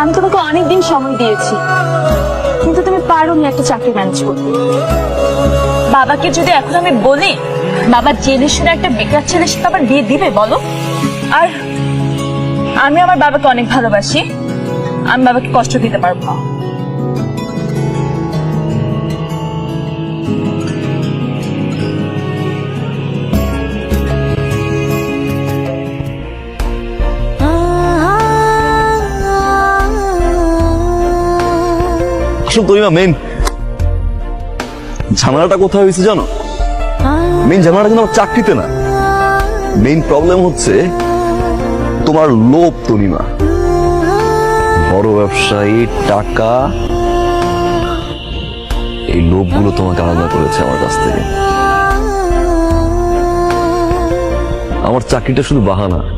আমি তোমাকে অনেক দিন সময় দিয়েছি, কিন্তু তুমি পারো নি একটা চাকরি ম্যানেজ করতে। বাবাকে যদি এখন আমি বলি, বাবা জেনে শুনে একটা বেকার ছেলে সাথে আবার বিয়ে দিবে, বলো। আর আমি আমার বাবাকে অনেক ভালোবাসি, আমি বাবাকে কষ্ট দিতে পারব না। তরিমা মেন ঝামেলাটা কোথায় হয়েছে জানো? মেন ঝামেলাটা কিন্তু আমার চাকরিতে না। মেইন প্রবলেম হচ্ছে তোমার লোভ, তনিমা। বড় ব্যবসায়ী, টাকা। এই লোভগুলো তোমাকে আলাদা করেছে আমার কাছ থেকে। আমার চাকরিটা শুধু বাহানা।